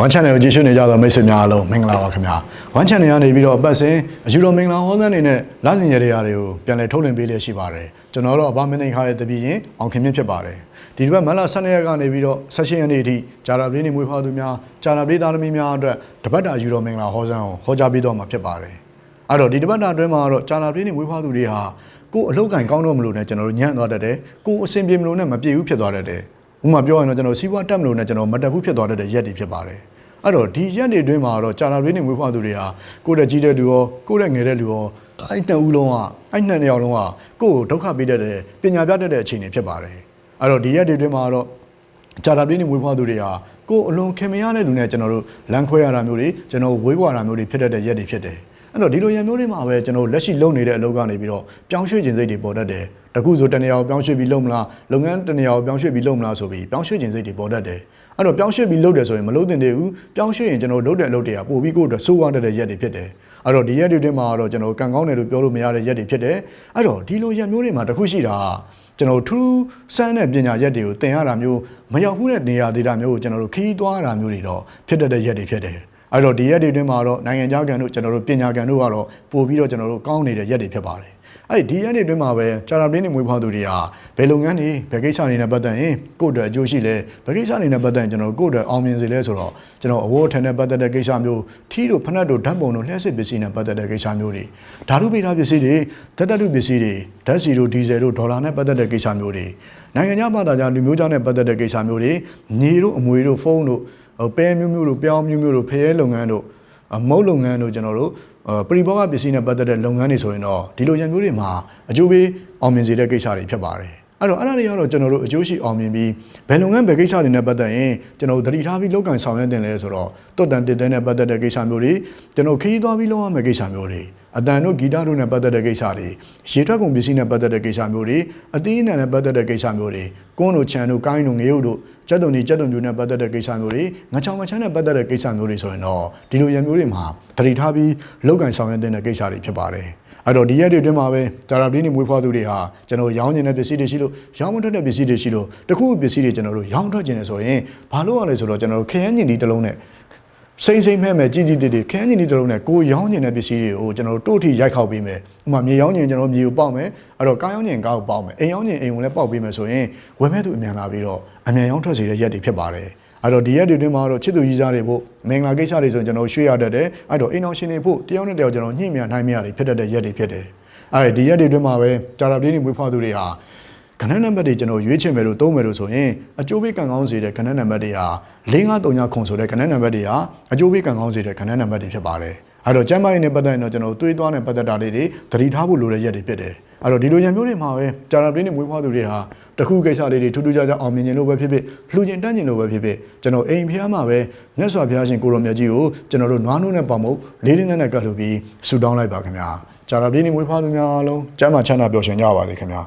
One Channel ကိုကြည့်ရှုနေကြသောမိတ်ဆွေများအားလုံးမင်္ဂလာပါခင်ဗျာ One Channel ကနေပြီးတော့အပတ်စဉ်အယူတော်မင်္ဂလာဟောစန်းနေနဲ့လစဉ်ရတဲ့ရာတွေကိုပြန်လည်ထုတ်လွှင့်ပေးလျက်ရှိပါတယ်ကျွန်တော်တို့အဘမင်းသိခါရဲ့တပည့်ရင်အောင်ခင်မြင့်ဖြစ်ပါတယ်ဒီတစ်ပတ်မန်လာ12ရက်ကနေပြီးတော့16ရက်နေ့အထိဂျာရာပလေးနေမွေးဖွားသူများဂျာရာပလေးသားသမီးများအတွက်တပတ်တာအယူတော်မင်္ဂလာဟောစန်းကိုဟောကြားပေးတော့မှာဖြစ်ပါတယ်အဲ့တော့ဒီတပတ်တာအတွင်းမှာတော့ဂျာရာပလေးနေမွေးဖွားသူတွေဟာကိုယ်အလောက်ကင်ကောင်းတော့မလို့နဲ့ကျွန်တော်တို့ညံ့သွားတတ်တယ်ကိုယ်အဆင်ပြေမလို့နဲ့မပြေဘူးဖြစ်သွားတတ်တယ် ဥပမာပြောရရင်တော့ကျွန်တော်စီးပွားတက်မလို့နဲ့ကျွန်တော်မတက်ဘူးဖြစ်သွားတတ်တဲ့ရက်တွေဖြစ်ပါတယ်အဲ့တော့ဒီရက်တွေအတွင်းမှာတော့ကြာလာရင်းနေမွေးဖွားသူတွေဟာကိုယ့်တဲ့ကြီးတဲ့လူရောကိုယ့်တဲ့ငယ်တဲ့လူရောအဲ့နှစ်ဦးလုံးကအဲ့နှစ်ယောက်လုံးကကိုယ့်ကိုဒုက္ခပေးတတ်တဲ့ပညာပြတတ်တဲ့အခြေအနေဖြစ်ပါတယ်အဲ့တော့ဒီရက်တွေအတွင်းမှာတော့ကြာလာရင်းနေမွေးဖွားသူတွေဟာကိုယ်အလွန်ခင်မရတဲ့လူနဲ့ကျွန်တော်တို့လမ်းခွဲရတာမျိုးတွေကျွန်တော်ဝေးကွာတာမျိုးတွေဖြစ်တတ်တဲ့ရက်တွေဖြစ်တယ် အဲ့တော့ဒီလိုရံမျိုးတွေမှာပဲကျွန်တော်လက်ရှိလုပ်နေတဲ့အလုပ်ကနေပြီးတော့ပြောင်းရွှေ့ခြင်းစိတ်တွေပေါ်တတ်တယ်တခုဆိုတနေရာကိုပြောင်းရွှေ့ပြီးလုပ်မလားလုပ်ငန်းတနေရာကိုပြောင်းရွှေ့ပြီးလုပ်မလားဆိုပြီးပြောင်းရွှေ့ခြင်းစိတ်တွေပေါ်တတ်တယ်အဲ့တော့ပြောင်းရွှေ့ပြီးလုပ်တယ်ဆိုရင်မလုပ်တင်သေးဘူးပြောင်းရွှေ့ရင်ကျွန်တော်လုပ်တဲ့အလုပ်တွေကပို့ပြီးကိုယ့်အတွက်စိုးဝါးတတ်တဲ့ရက်တွေဖြစ်တယ်အဲ့တော့ဒီရက်တွေအတွင်းမှာတော့ကျွန်တော်ကံကောင်းတယ်လို့ပြောလို့မရတဲ့ရက်တွေဖြစ်တယ်အဲ့တော့ဒီလိုရက်မျိုးတွေမှာတစ်ခုရှိတာကျွန်တော်ထူးဆန်းတဲ့ပညာရက်တွေကိုသင်ရတာမျိုးမရောက်ဘူးတဲ့နေရာဒေတာမျိုးကိုကျွန်တော်တို့ခီးသွားတာမျိုးတွေတော့ဖြစ်တတ်တဲ့ရက်တွေဖြစ်တယ် အဲ့တော့ဒီရက်တွေအတွင်းမှာတော့နိုင်ငံခြားကန်တို့ကျွန်တော်တို့ပညာကန်တို့ကတော့ပို့ပြီးတော့ကျွန်တော်တို့ကောင်းနေတဲ့ရက်တွေဖြစ်ပါတယ်အဲ့ဒီရက်တွေအတွင်းမှာပဲကြာတာပင်းနေမွေးဖွားသူတွေဟာဘယ်လုပ်ငန်းတွေဘယ်ကိစ္စတွေနဲ့ပတ်သက်ရင်ကိုယ့်အတွက်အကျိုးရှိလဲဘယ်ကိစ္စတွေနဲ့ပတ်သက်ရင်ကျွန်တော်ကိုယ့်အတွက်အောင်မြင်စေလဲဆိုတော့ကျွန်တော်အဝတ်ထန်နဲ့ပတ်သက်တဲ့ကိစ္စမျိုးထီးတို့ဖနက်တို့ဓာတ်ပုံတို့လျှက်စစ်ပစ္စည်းနဲ့ပတ်သက်တဲ့ကိစ္စမျိုးတွေဓာတုပိဋကပစ္စည်းတွေဓာတ်တတုပစ္စည်းတွေဓာတ်စီတို့ဒီဇယ်တို့ဒေါ်လာနဲ့ပတ်သက်တဲ့ကိစ္စမျိုးတွေနိုင်ငံခြားဘာသာကြားလူမျိုးခြားနဲ့ပတ်သက်တဲ့ကိစ္စမျိုးတွေညီတို့အမွေတို့ဖုန်းတို့ဟို ပဲမျိုးမျိုးတို့ပြောင်းမျိုးမျိုးတို့ဖရဲလုပ်ငန်းတို့အမုတ်လုပ်ငန်းတို့ကျွန်တော်တို့ပရိဘောဂပစ္စည်းနဲ့ပတ်သက်တဲ့လုပ်ငန်းတွေဆိုရင်တော့ဒီလိုရံမျိုးတွေမှာအကျိုးပေးအောင်မြင်စေတဲ့ကိစ္စတွေဖြစ်ပါတယ်အဲ့တော့အဲ့ဒါတွေကတော့ကျွန်တော်တို့အကျိုးရှိအောင်မြင်ပြီးဘယ်လုပ်ငန်းဘယ်ကိစ္စတွေနဲ့ပတ်သက်ရင်ကျွန်တော်တို့သတိထားပြီးလုပ်ကင်ဆောင်ရွက်တင်လဲဆိုတော့တွတ်တန်တစ်တဲနဲ့ပတ်သက်တဲ့ကိစ္စမျိုးတွေကျွန်တော်ခရီးသွားပြီးလုပ်ရမယ့်ကိစ္စမျိုးတွေ အတန်တို့ဂီတတို့နဲ့ပတ်သက်တဲ့ကိစ္စတွေရေထွက်ကုန်ပစ္စည်းနဲ့ပတ်သက်တဲ့ကိစ္စမျိုးတွေအသီးအနှံနဲ့ပတ်သက်တဲ့ကိစ္စမျိုးတွေကွန်းတို့ခြံတို့ကိုင်းတို့ငရုတ်တို့ကြက်တုံကြီးကြက်တုံမျိုးနဲ့ပတ်သက်တဲ့ကိစ္စမျိုးတွေငချောင်ငချမ်းနဲ့ပတ်သက်တဲ့ကိစ္စမျိုးတွေဆိုရင်တော့ဒီလိုရံမျိုးတွေမှာတတိထားပြီးလောက်ကင်ဆောင်ရွက်တဲ့ကိစ္စတွေဖြစ်ပါတယ်အဲ့တော့ဒီရက်တွေအတွင်းမှာပဲဒါရာပလင်းနေမွေးဖွားသူတွေဟာကျွန်တော်ရောင်းကျင်တဲ့ပစ္စည်းတွေရှိလို့ရောင်းမထွက်တဲ့ပစ္စည်းတွေရှိလို့တခုပစ္စည်းတွေကျွန်တော်တို့ရောင်းထွက်ကျင်နေဆိုရင်ဘာလို့ရလဲဆိုတော့ကျွန်တော်တို့ခရမ်းကျင်ဒီတစ်လုံးနဲ့ စိမ့်စိမ့်မဲ့မဲ့ကြီးကြီးတိတိခန်းကျင်ဒီတစ်လုံးနဲ့ကိုရောင်းကျင်တဲ့ပစ္စည်းတွေကိုကျွန်တော်တို့တို့ထိရိုက်ခောက်ပေးမယ်ဥပမာမြေရောင်းကျင်ကျွန်တော်တို့မြေကိုပေါက်မယ်အဲ့တော့ကားရောင်းကျင်ကားကိုပေါက်မယ်အိမ်ရောင်းကျင်အိမ်ကိုလည်းပေါက်ပေးမယ်ဆိုရင်ဝယ်မဲ့သူအမြန်လာပြီးတော့အမြန်ရောင်းထွက်စေတဲ့ရက်တွေဖြစ်ပါတယ်အဲ့တော့ဒီရက်တွေတွင်းမှာတော့ချစ်သူကြီးစားတွေဖို့မင်္ဂလာကိစ္စတွေဆိုရင်ကျွန်တော်ရွှေ့ရတတ်တယ်အဲ့တော့အိမ်အောင်ရှင်တွေဖို့တယောက်နဲ့တယောက်ကျွန်တော်ညှိမြနိုင်မြတွေဖြစ်တတ်တဲ့ရက်တွေဖြစ်တယ်အဲ့ဒီရက်တွေတွင်းမှာပဲကြာတာပြည်နေမွေးဖွားသူတွေဟာ ခဏနံပါတ်တွေကျွန်တော်ရွေးချင်မယ်လို့သုံးမယ်လို့ဆိုရင်အကျိုးပေးကံကောင်းစေတဲ့ခဏနံပါတ်တွေဟာ5939ခုဆိုတဲ့ခဏနံပါတ်တွေဟာအကျိုးပေးကံကောင်းစေတဲ့ခဏနံပါတ်တွေဖြစ်ပါတယ်အဲ့တော့ကျမ်းမာရေးနဲ့ပတ်သက်ရင်တော့ကျွန်တော်တွေးသွားနဲ့ပတ်သက်တာလေးတွေသတိထားဖို့လိုတဲ့ရက်တွေဖြစ်တယ်အဲ့တော့ဒီလိုရံမျိုးတွေမှာပဲကြာလာပင်းနဲ့မွေးဖွားသူတွေဟာတခုကိစ္စလေးတွေထူးထူးခြားခြားအောင်မြင်ခြင်းလို့ပဲဖြစ်ဖြစ်လှူခြင်းတန်းခြင်းလို့ပဲဖြစ်ဖြစ်ကျွန်တော်အိမ်ဖျားမှာပဲမြတ်စွာဘုရားရှင်ကိုရောမြတ်ကြီးကိုကျွန်တော်တို့နွားနိုးနဲ့ပေါမုတ်လေးလေးနဲ့နဲ့ကတ်လို့ပြီးဆူတောင်းလိုက်ပါခင်ဗျာကြာလာပင်းနဲ့မွေးဖွားသူများအားလုံးကျမ်းမာချမ်းသာပျော်ရွှင်ကြပါစေခင်ဗျာ